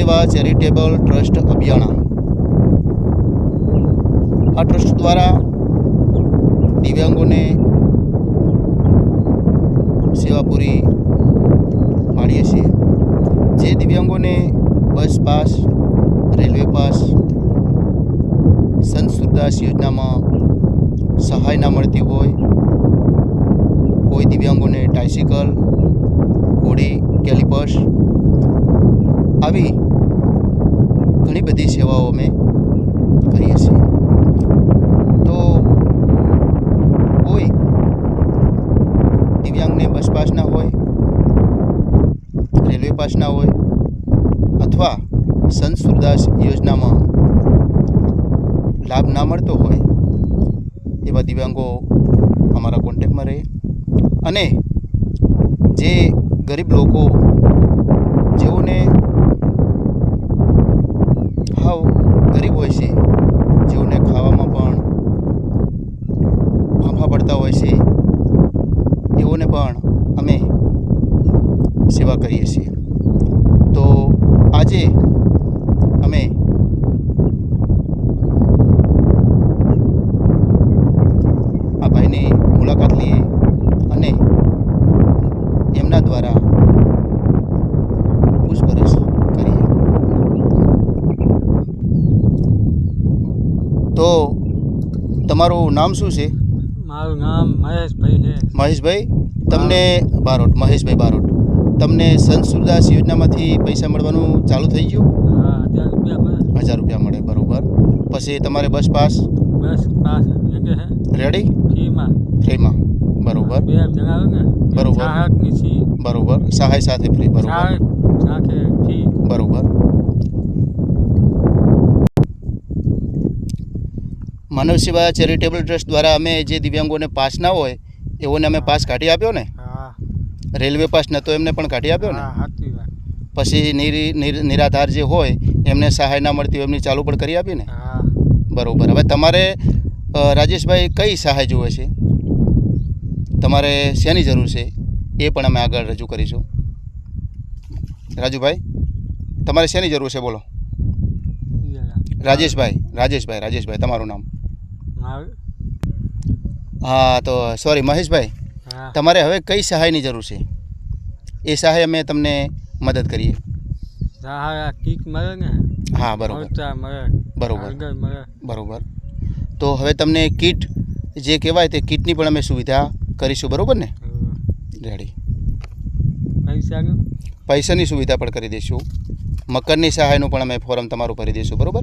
સેવા, charitable trust અભિયાણા આ trust દ્વારા દિવ્યાંગોને સેવા પૂરી પાડીએ છીએ. જે દિવ્યાંગોને bus pass, railway pass, Sant Surdas યોજનામાં સહાય ના મળતી હોય, કોઈ દિવ્યાંગોને ટાઇસિકલ ઘોડી, કેલિપર્સ, આવી ઘણી બધી સેવાઓ અમે કરીએ છીએ. તો કોઈ દિવ્યાંગને બસ પાસના હોય, રેલવે પાસના હોય અથવા સંત સુરદાસ યોજનામાં લાભ ના મળતો હોય, એવા દિવ્યાંગો અમારા કોન્ટેક્ટમાં રહે. અને જે ગરીબ લોકો જેઓને હાવ ગરીબ હોય છે જેઓને ખાવામાં પણ ફાંફા પડતા હોય છે, એઓને પણ અમે સેવા કરીએ છીએ તો આજે અમે આ ભાઈની મુલાકાત લઈએ અને એમના દ્વારા પૂછપરછ કરીએ તો તમારું નામ શું છે? મારું નામ મહેશભાઈ છે. મહેશભાઈ તમને બારોટ મહેશભાઈ બારોટ. તમને સંત સુરદાસ યોજનામાંથી પૈસા મળવાનું ચાલુ થઈ ગયું? હજાર રૂપિયા મળે. બરોબર. પછી તમારે bus pass? Bus pass ready ફીમાં ફ્રીમાં. બરોબર. બે જણાવે ને બરોબર. બરોબર. સહાય સાથે ફ્રી બરોબર. સાથે બરોબર. માનવ સેવા ચેરિટેબલ ટ્રસ્ટ દ્વારા અમે જે દિવ્યાંગોને પાસ ના હોય એઓને અમે પાસ કાઢી આપ્યો ને? રેલવે પાસ નહોતો એમને પણ કાઢી આપ્યો ને? પછી નિરી નિર- નિરાધાર જે હોય એમને સહાય ના મળતી હોય એમની ચાલુ પણ કરી આપી ને? બરાબર. હવે તમારે રાજેશભાઈ કઈ સહાય જોવે છે? તમારે શેની જરૂર છે? એ પણ અમે આગળ રજૂ કરીશું. રાજુભાઈ તમારે શેની જરૂર છે? બોલો. રાજેશભાઈ રાજેશભાઈ રાજેશભાઈ તમારું નામ. હા. તો સોરી મહેશભાઈ. તમારે હવે કઈ સહાયની જરૂર છે? એ સહાય અમે તમને મદદ કરીએ. કીક મળે ને? હા બરોબર. બરોબર. બરોબર. તો હવે તમને કીટ જે કહેવાય તે કીટની પણ અમે સુવિધા કરીશું બરોબર ને? રેડી પૈસાની સુવિધા પણ કરી દઈશું. મકરની સહાયનું પણ અમે ફોરમ તમારું ભરી દઈશું બરોબર?